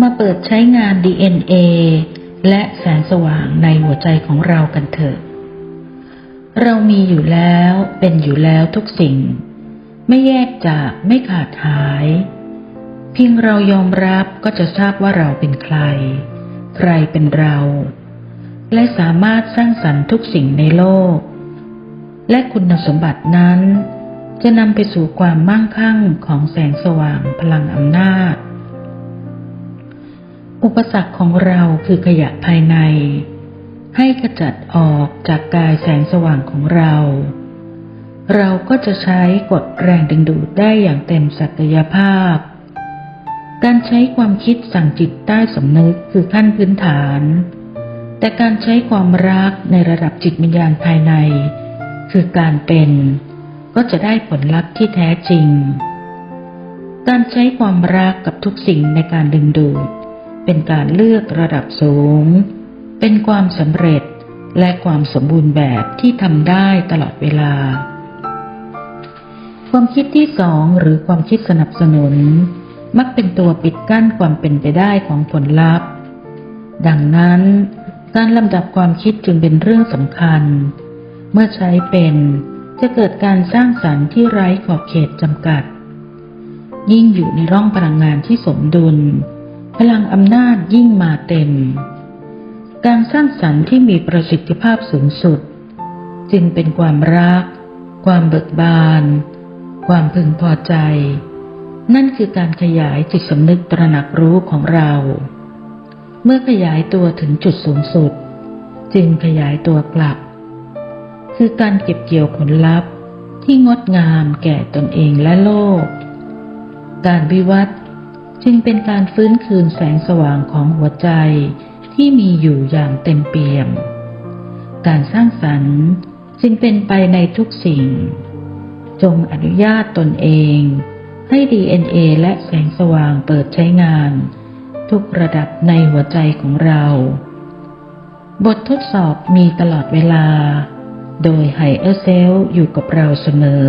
มาเปิดใช้งาน DNA และแสงสว่างในหัวใจของเรากันเถอะ เรามีอยู่แล้วเป็นอยู่แล้วทุกสิ่ง ไม่แยกจากไม่ขาดหาย เพียงเรายอมรับก็จะทราบว่าเราเป็นใคร ใครเป็นเรา และสามารถสร้างสรรค์ทุกสิ่งในโลก และคุณสมบัตินั้น จะนำไปสู่ความมั่งคั่งของแสงสว่างพลังอำนาจ อุปสรรคของเราคือขยะภายใน ให้ขจัดออกจากกายแสงสว่างของเรา เราก็จะใช้กฎแรงดึงดูดได้อย่างเต็มศักยภาพ การใช้ความคิดสั่งจิตใต้สำนึกคือขั้นพื้นฐาน แต่การใช้ความรักในระดับจิตวิญญาณภายใน คือการเป็น ก็จะได้ผลลัพธ์ที่แท้จริง การใช้ความรักกับทุกสิ่งในการดึงดูด เป็นการเลือกระดับสูง เป็นความสำเร็จและความสมบูรณ์แบบที่ทำได้ตลอดเวลา ความคิดที่สองหรือความคิดสนับสนุน มักเป็นตัวปิดกั้นความเป็นไปได้ของผลลัพธ์ ดังนั้น การลำดับความคิดจึงเป็นเรื่องสำคัญ เมื่อใช้เป็นจะเกิดการสร้างสรรค์ที่ไร้ขอบเขตจำกัด ยิ่งอยู่ในร่องพลังงานที่สมดุล ลังอำนาจยิ่งมาเต็ม การสร้างสรรค์ที่มีประสิทธิภาพสูงสุด จึงเป็นความรัก ความเบิกบาน ความพึงพอใจ นั่นคือการขยายจิตสำนึกตระหนักรู้ของเรา เมื่อขยายตัวถึงจุดสูงสุด จึงขยายตัวกลับ คือการเก็บเกี่ยวผลลัพธ์ที่งดงามแก่ตนเองและโลก การวิวัฒน์ จึงเป็นการฟื้นคืนแสงสว่างของหัวใจที่มีอยู่อย่างเต็มเปี่ยม การสร้างสรรค์จึงเป็นไปในทุกสิ่ง จงอนุญาตตนเอง ให้ DNA และแสงสว่างเปิดใช้งาน ทุกระดับในหัวใจของเรา บททดสอบมีตลอดเวลา โดยไฮเออร์เซลอยู่กับเราเสมอ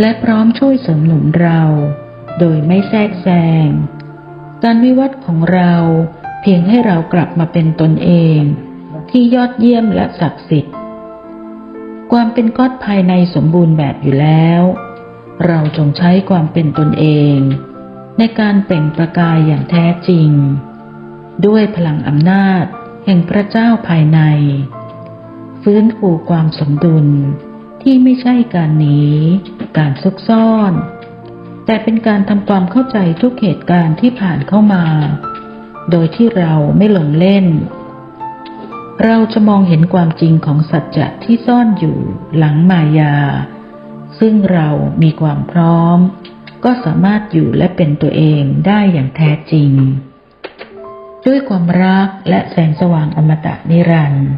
และพร้อมช่วยเสริมหนุนเรา โดยไม่แทรกแซง การวิวัฒน์ของเราเพียงให้เรากลับมาเป็นตนเอง ที่ยอดเยี่ยมและศักดิ์สิทธิ์ ความเป็นก๊อดภายในสมบูรณ์แบบอยู่แล้ว เราจงใช้ความเป็นตนเอง ในการเปล่งประกายอย่างแท้จริง ด้วยพลังอำนาจแห่งพระเจ้าภายใน ฟื้นฟูความสมดุลที่ไม่ใช่การหนี การซุกซ่อน แต่เป็นการทำความเข้าใจทุกเหตุการณ์ที่ผ่านเข้ามา โดยที่เราไม่หลงเล่น เราจะมองเห็นความจริงของสัจจะที่ซ่อนอยู่หลังมายา ซึ่งเรามีความพร้อม ก็สามารถอยู่และเป็นตัวเองได้อย่างแท้จริง ด้วยความรักและแสงสว่างอมตะนิรันดร์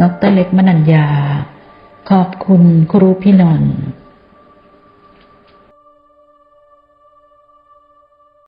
ดรเล็กมนัญญา ขอบคุณครูพี่นนท์